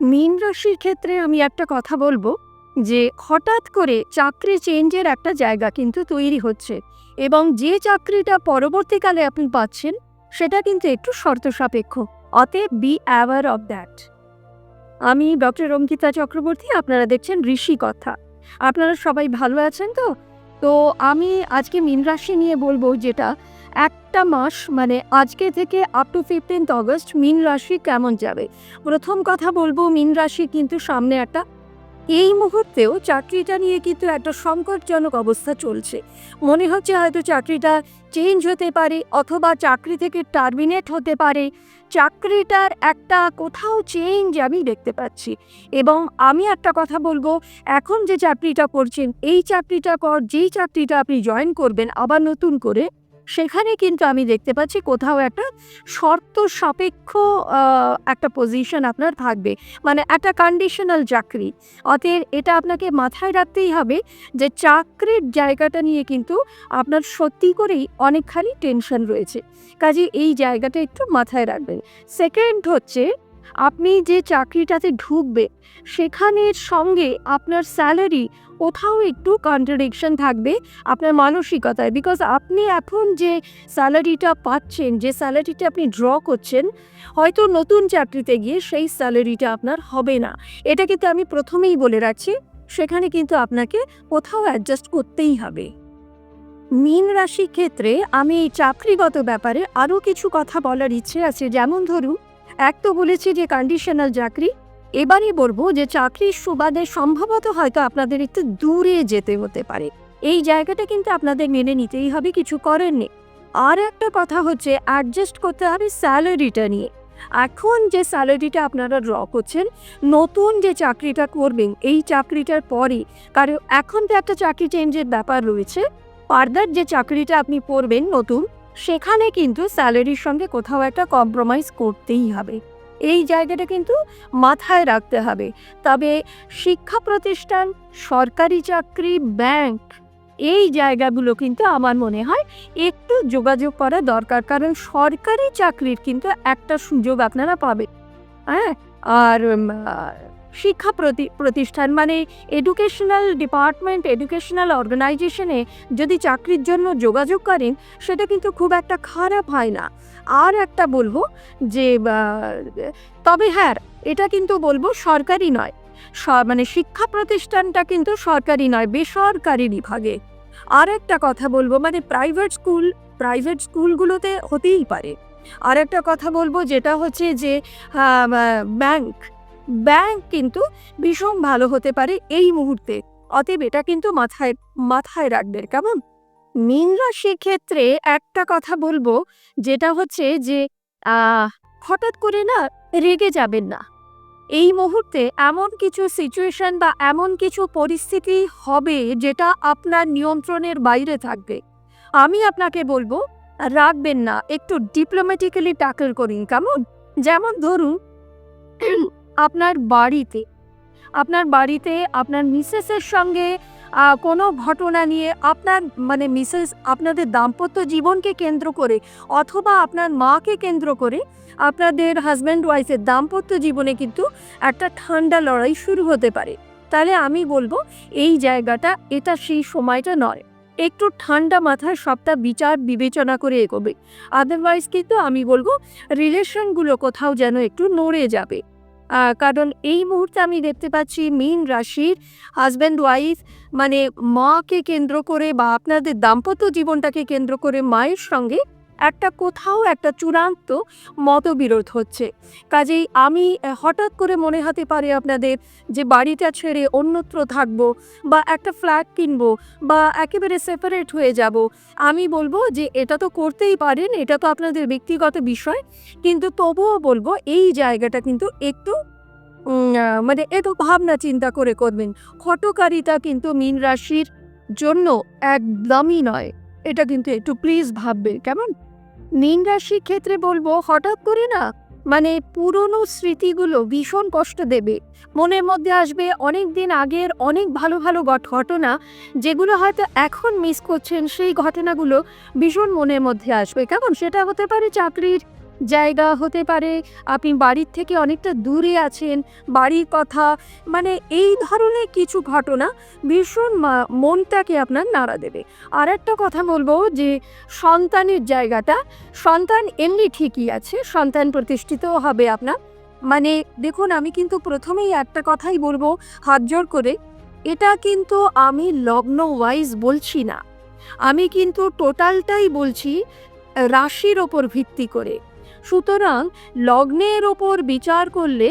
মীন রাশির ক্ষেত্রে আমি একটা কথা বলব যে, হঠাৎ করে চাকরি চেঞ্জের একটা জায়গা কিন্তু তৈরি হচ্ছে এবং যে চাকরিটা পরবর্তীকালে আপনি পাচ্ছেন, সেটা কিন্তু একটু শর্ত সাপেক্ষ অতএব বি অ্যাওয়ার অফ দ্যাট আমি ডক্টর অঙ্কিতা চক্রবর্তী, আপনারা দেখছেন ঋষি কথা। আপনারা সবাই ভালো আছেন তো? তো আমি আজকে মীন রাশি নিয়ে বলব যেটা একটা মাস মানে আজকে থেকে আপ টু ফিফটিন্থ অগস্ট মিন রাশি কেমন যাবে? প্রথম কথা বলব, মিন রাশি কিন্তু সামনে একটা, এই মুহূর্তেও চাকরিটা নিয়ে কিন্তু একটা সংকটজনক অবস্থা চলছে। মনে হচ্ছে হয়তো চাকরিটা চেঞ্জ হতে পারে, অথবা চাকরি থেকে টার্মিনেট হতে পারে। চাকরিটার একটা কোথাও চেঞ্জ আমি দেখতে পাচ্ছি। এবং আমি একটা কথা বলব, এখন যে চাকরিটা করছেন, এই চাকরিটা কর, যেই চাকরিটা আপনি জয়েন করবেন, আবার নতুন করে সেখানে কিন্তু আমি দেখতে পাচ্ছি কোথাও একটা শর্ত সাপেক্ষ একটা পজিশন আপনার থাকবে। মানে একটা কন্ডিশনাল চাকরি। অতএব এটা আপনাকে মাথায় রাখতেই হবে যে চাকরির জায়গাটা নিয়ে কিন্তু আপনার সত্যি করেই অনেকখানি টেনশন রয়েছে। কাজে এই জায়গাটা একটু মাথায় রাখবেন। সেকেন্ড হচ্ছে আপনি যে চাকরিটাতে ঢুকবে, সেখানের সঙ্গে আপনার স্যালারি কোথাও একটু কন্ট্রাডিকশন থাকবে আপনার মানসিকতায়। বিকজ আপনি এখন যে স্যালারিটা পাচ্ছেন, যে স্যালারিটা আপনি ড্র করছেন, হয়তো নতুন চাকরিতে গিয়ে সেই স্যালারিটা আপনার হবে না। এটা কিন্তু আমি প্রথমেই বলে রাখছি, সেখানে কিন্তু আপনাকে কোথাও অ্যাডজাস্ট করতেই হবে। মীন রাশির ক্ষেত্রে আমি এই চাকরিগত ব্যাপারে আরও কিছু কথা বলার ইচ্ছে আছে। যেমন ধরুন এক তো বলেছি যে কন্ডিশনাল চাকরি। এবারই বলব যে চাকরির সুবাদে সম্ভবত হয়তো আপনাদের একটু দূরে যেতে হতে পারে। এই জায়গাটা কিন্তু আপনাদের মেনে নিতেই হবে, কিছু করার নেই। আর একটা কথা হচ্ছে অ্যাডজাস্ট করতে হবে স্যালারিটা নিয়ে। এখন যে স্যালারিটা আপনারা ড্র করছেন, নতুন যে চাকরিটা করবেন, এই চাকরিটার পরে কারণ এখন তো একটা চাকরি চেঞ্জের ব্যাপার রয়েছে। ফার্দার যে চাকরিটা আপনি পড়বেন নতুন সেখানে কিন্তু স্যালারির সঙ্গে কোথাও একটা কম্প্রোমাইজ করতেই হবে। এই জায়গাটা কিন্তু মাথায় রাখতে হবে। তবে শিক্ষা প্রতিষ্ঠান, সরকারি চাকরি ব্যাংক এই জায়গাগুলো কিন্তু আমার মনে হয় একটু যোগাযোগ করা দরকার। কারণ সরকারি চাকরির কিন্তু একটা সুযোগ আপনারা পাবেন হ্যাঁ? আর শিক্ষা প্রতি, প্রতিষ্ঠান মানে এডুকেশনাল ডিপার্টমেন্ট এডুকেশনাল অর্গানাইজেশনে যদি চাকরির জন্য যোগাযোগ করেন, সেটা কিন্তু খুব একটা খারাপ হয় না। আর একটা বলব যে তবে হ্যাঁ এটা কিন্তু বলব সরকারি নয়। মানে শিক্ষা প্রতিষ্ঠানটা কিন্তু সরকারি নয়, বেসরকারি বিভাগে। আর একটা কথা বলব মানে প্রাইভেট স্কুল প্রাইভেট স্কুলগুলোতে হতেই পারে। আর একটা কথা বলব, যেটা হচ্ছে যে ব্যাংক ব্যাংক কিন্তু ভীষণ ভালো হতে পারে এই মুহূর্তে। অতএব এটা কিন্তু মাথায় মাথায় রাখবেন কেমন? মীন রাশির ক্ষেত্রে একটা কথা বলব, যেটা হচ্ছে যে হঠাৎ করে না রেগে যাবেন না। এই মুহূর্তে এমন কিছু সিচুয়েশন বা এমন কিছু পরিস্থিতি হবে যেটা আপনার নিয়ন্ত্রণের বাইরে থাকবে। আমি আপনাকে বলব, রাখবেন না, একটু ডিপ্লোম্যাটিক্যালি ট্যাকল করুন, কেমন? যেমন ধরুন আপনার বাড়িতে আপনার বাড়িতে আপনার মিসেসের সঙ্গে কোনো ঘটনা নিয়ে আপনার মানে মিসেস আপনাদের দাম্পত্য জীবনকে কেন্দ্র করে অথবা আপনার মাকে কেন্দ্র করে আপনাদের হাজব্যান্ড ওয়াইফের দাম্পত্য জীবনে কিন্তু একটা ঠান্ডা লড়াই শুরু হতে পারে। তাহলে আমি বলব এই জায়গাটা, এটা সেই সময়টা নয়। একটু ঠান্ডা মাথায় সবটা বিচার, বিবেচনা করে এগোবে। আদারওয়াইজ কিন্তু আমি বলব রিলেশনগুলো কোথাও যেন একটু নড়ে যাবে। কারণ এই মুহূর্তে আমি দেখতে পাচ্ছি মীন রাশির হাজব্যান্ড ওয়াইফ মানে মাকে কেন্দ্র করে বা আপনাদের দাম্পত্য জীবনটাকে কেন্দ্র করে মায়ের সঙ্গে একটা কোথাও একটা চূড়ান্ত মতবিরোধ হচ্ছে। কাজেই আমি হঠাৎ করে মনে হতে পারে আপনাদের যে বাড়িটা ছেড়ে অন্যত্র থাকব বা একটা ফ্ল্যাট কিনবো বা একেবারে সেপারেট হয়ে যাব, আমি বলব যে এটা তো করতেই পারেন, এটা তো আপনাদের ব্যক্তিগত বিষয়। কিন্তু তবুও বলব এই জায়গাটা কিন্তু একটু মানে একটু ভাবনা চিন্তা করে করবেন। হটকারিতা কিন্তু মীন রাশির জন্য একদমই নয়। এটা কিন্তু একটু প্লিজ ভাববে কেমন? মীন রাশির ক্ষেত্রে বলব, হঠাৎ করে না মানে পুরনো স্মৃতিগুলো ভীষণ কষ্ট দেবে। মনের মধ্যে আসবে অনেক দিন আগের অনেক ভালো ভালো ঘট- ঘটনা, যেগুলো হয়তো এখন মিস করছেন, সেই ঘটনাগুলো ভীষণ মনের মধ্যে আসবে। কেমন? সেটা হতে পারে চাকরির জায়গা হতে পারে, আপনি বাড়ির থেকে অনেকটা দূরে আছেন, বাড়ির কথা মানে এই ধরনের কিছু ঘটনা ভীষণ মনটাকে আপনার নাড়া দেবে। আর একটা কথা বলব যে সন্তানের জায়গাটা, সন্তান এমনি ঠিকই আছে, সন্তান প্রতিষ্ঠিতও হবে আপনার। মানে দেখুন, আমি কিন্তু প্রথমেই একটা কথাই বলব, হাত জোর করে, এটা কিন্তু আমি লগ্ন ওয়াইজ বলছি না। আমি কিন্তু টোটালটাই বলছি, রাশির ওপর ভিত্তি করে। সুতরাং লগ্নের ওপর বিচার করলে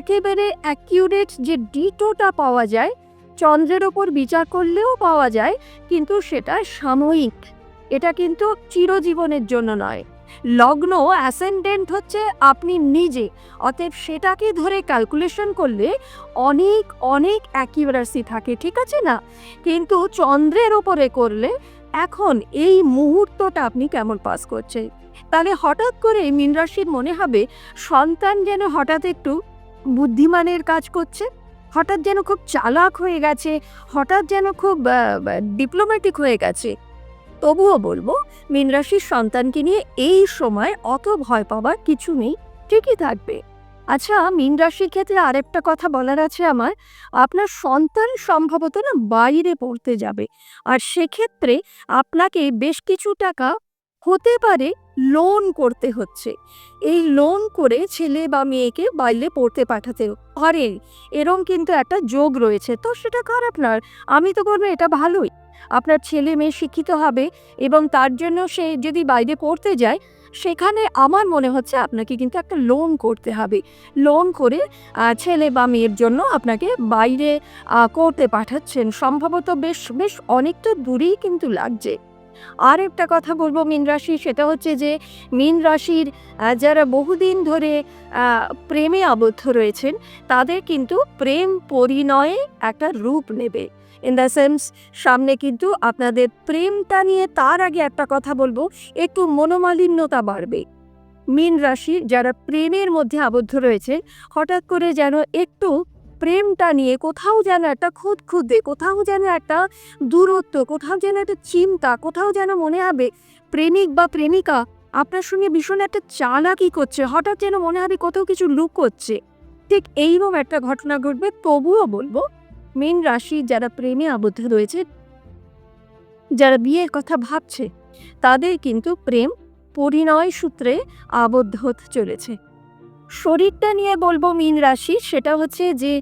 একেবারে অ্যাকিউরেট যে ডিটোটা পাওয়া যায়, চন্দ্রের ওপর বিচার করলেও পাওয়া যায়, কিন্তু সেটা সাময়িক। এটা কিন্তু চিরজীবনের জন্য নয়। লগ্ন অ্যাসেন্ডেন্ট হচ্ছে আপনি নিজে। অতএব সেটাকে ধরে ক্যালকুলেশন করলে অনেক অনেক অ্যাকিউরেসি থাকে, ঠিক আছে না? কিন্তু চন্দ্রের ওপরে করলে এখন এই মুহূর্তটা আপনি কেমন পাস করছেন? তাহলে হঠাৎ করে মীন রাশির মনে হবে, সন্তান যেন হঠাৎ একটু বুদ্ধিমানের কাজ করছে, হঠাৎ যেন খুব চালাক হয়ে গেছে, হঠাৎ যেন খুব ডিপ্লোম্যাটিক হয়ে গেছে। তবুও বলব, মীন রাশির সন্তানকে নিয়ে এই সময় অত ভয় পাবার কিছু নেই, ঠিকই থাকবে। আচ্ছা মীন রাশির ক্ষেত্রে আরেকটা কথা বলার আছে আমার। আপনার সন্তান সম্ভবত না বাইরে পড়তে যাবে। আর সেক্ষেত্রে আপনাকে বেশ কিছু টাকা হতে পারে লোন করতে হচ্ছে। এই লোন করে ছেলে বা মেয়েকে বাইরে পড়তে পাঠাতে পারে। এরম কিন্তু একটা যোগ রয়েছে। তো সেটা খারাপ না আমি তো করব এটা ভালোই। আপনার ছেলে মেয়ে শিক্ষিত হবে এবং তার জন্য সে যদি বাইরে পড়তে যায় সেখানে আমার মনে হচ্ছে আপনাকে কিন্তু একটা লোন করতে হবে। লোন করে ছেলে বা মেয়ের জন্য আপনাকে বাইরে করতে পাঠাচ্ছেন। সম্ভবত বেশ বেশ অনেকটা দূরেই কিন্তু লাগছে। আর একটা কথা বলব মীন রাশি, সেটা হচ্ছে যে মীন রাশির যারা বহুদিন ধরে প্রেমে আবদ্ধ রয়েছেন, তাদের কিন্তু প্রেম পরিণয়ে একটা রূপ নেবে। ইন দ্য সেন্স সামনে কিন্তু আপনাদের প্রেমটা নিয়ে তার আগে একটা কথা বলব, একটু মনোমালিন্যতা বাড়বে। মীন রাশি যারা প্রেমের মধ্যে আবদ্ধ রয়েছে, হঠাৎ করে যেন একটু প্রেমটা নিয়ে কোথাও যেন একটা খুদ খুদে কোথাও যেন একটা দূরত্ব, কোথাও যেন একটা চিন্তা, কোথাও যেন মনে হবে প্রেমিক বা প্রেমিকা আপনার সঙ্গে ভীষণ একটা চালাকি করছে, হঠাৎ যেন মনে হবে কোথাও কিছু লুক করছে ঠিক এইরকম একটা ঘটনা ঘটবে, তবুও বলব মীন রাশি যারা প্রেমে আবদ্ধ রয়েছে, যারা বিয়ের কথা ভাবছে, তাদের কিন্তু প্রেম পরিণয় সূত্রে আবদ্ধ হতে চলেছে। শরীরটা নিয়ে বলব মীন রাশি, সেটা হচ্ছে যে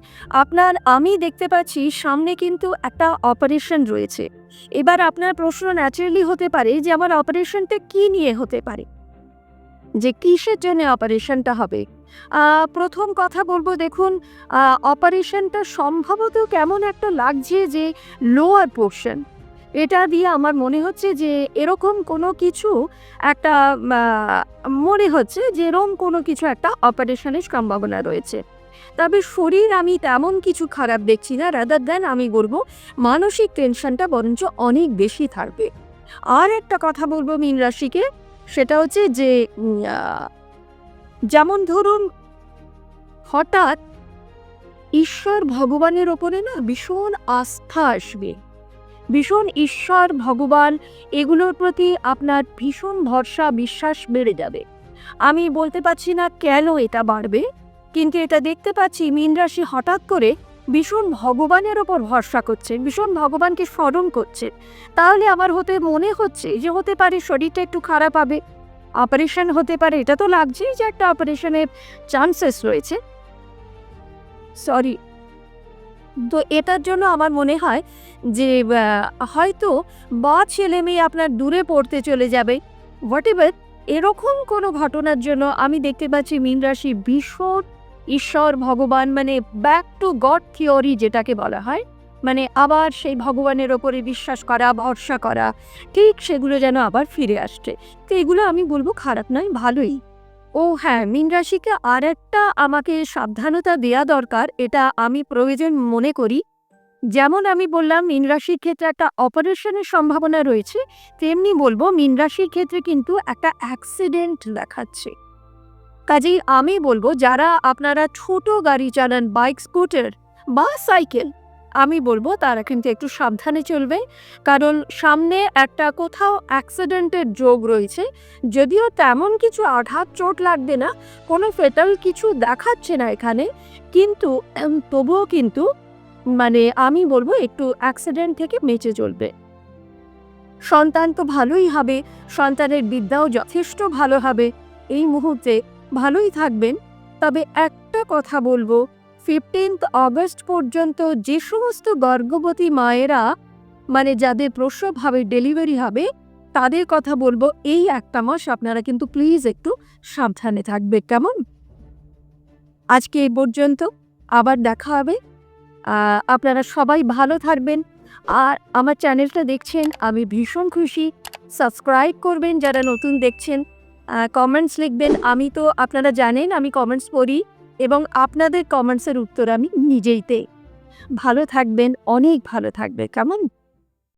আপনার আমি দেখতে পাচ্ছি সামনে কিন্তু একটা অপারেশন রয়েছে। এবার আপনার প্রশ্ন ন্যাচারালি হতে পারে যে আমার অপারেশনটা কি নিয়ে হতে পারে? যে কিসের জন্য অপারেশনটা হবে? প্রথম কথা বলব দেখুন অপারেশনটা সম্ভবত কেমন একটা লাগছে যে লোয়ার পোর্শন এটা দিয়ে আমার মনে হচ্ছে যে এরকম কোনো কিছু একটা মনে হচ্ছে যে এরকম কোনো কিছু একটা অপারেশনের সম্ভাবনা রয়েছে। তবে শরীর আমি তেমন কিছু খারাপ দেখছি না রাদার দেন আমি বলব মানসিক টেনশনটা বরঞ্চ অনেক বেশি থাকবে। আর একটা কথা বলব মীন রাশিকে সেটা হচ্ছে যে যেমন ধরুন, হঠাৎ ঈশ্বর ভগবানের ওপরে না ভীষণ আস্থা আসবে। ভীষণ ঈশ্বর, ভগবান এগুলোর প্রতি আপনার ভীষণ ভরসা, বিশ্বাস বেড়ে যাবে। আমি বলতে পারছি না কেন এটা বাড়বে, কিন্তু এটা দেখতে পাচ্ছি, মীন রাশি হঠাৎ করে ভীষণ ভগবানের ওপর ভরসা করছে, ভীষণ ভগবানকে স্মরণ করছে। তাহলে আমার হতে মনে হচ্ছে যে হতে পারে শরীরটা একটু খারাপ হবে অপারেশন হতে পারে, এটা তো লাগছেই যে একটা অপারেশনের চান্সেস রয়েছে। সরি তো এটার জন্য আমার মনে হয় যে হয়তো বা ছেলে মেয়ে আপনার দূরে পড়তে চলে যাবে। হোয়াট এভার এরকম কোনো ঘটনার জন্য আমি দেখতে পাচ্ছি মীন রাশি ভীষণ ঈশ্বর ভগবান মানে ব্যাক টু গড থিওরি যেটাকে বলা হয় মানে আবার সেই ভগবানের ওপরে বিশ্বাস করা, ভরসা করা, ঠিক সেগুলো যেন আবার ফিরে আসছে। তো এগুলো আমি বলব খারাপ নয়, ভালোই। ও হ্যাঁ মীন রাশিকে আর একটা আমাকে সাবধানতা দেয়া দরকার, এটা আমি প্রয়োজন মনে করি। যেমন আমি বললাম, মীন রাশির ক্ষেত্রে একটা অপারেশনের সম্ভাবনা রয়েছে, তেমনি বলব মীন রাশির ক্ষেত্রে কিন্তু একটা অ্যাক্সিডেন্ট দেখাচ্ছে। কাজেই আমি বলব, যারা আপনারা ছোট গাড়ি চালান, বাইক, স্কুটার বা সাইকেল, আমি বলব তারা কিন্তু একটু সাবধানে চলবে। কারণ সামনে একটা কোথাও অ্যাক্সিডেন্টের যোগ রয়েছে, যদিও তেমন কিছু আঘাত চোট লাগবে না, কোনো ফেটাল কিছু দেখাচ্ছে না এখানে। কিন্তু তবুও কিন্তু মানে আমি বলব একটু অ্যাক্সিডেন্ট থেকে বেঁচে চলবে। সন্তান তো ভালোই হবে, সন্তানের বিদ্যাও যথেষ্ট ভালো হবে। এই মুহূর্তে ভালোই থাকবেন। তবে একটা কথা বলব ফিফটিন্থ অগস্ট পর্যন্ত যে সমস্ত গর্ভবতী মায়েরা মানে যাদের প্রসব হবে ডেলিভারি হবে, তাদের কথা বলব এই একটা মাস। আপনারা কিন্তু প্লিজ একটু সাবধানে থাকবে, কেমন? আজকে এই পর্যন্ত, আবার দেখা হবে। আপনারা সবাই ভালো থাকবেন। আর আমার চ্যানেলটা দেখছেন, আমি ভীষণ খুশি। সাবস্ক্রাইব করবেন যারা নতুন দেখছেন। কমেন্টস লিখবেন। আমি তো, আপনারা জানেন, আমি কমেন্টস পড়ি এবং আপনাদের কমেন্টসের উত্তর আমি নিজেইতে ভালো থাকবেন, অনেক ভালো থাকবে। কেমন?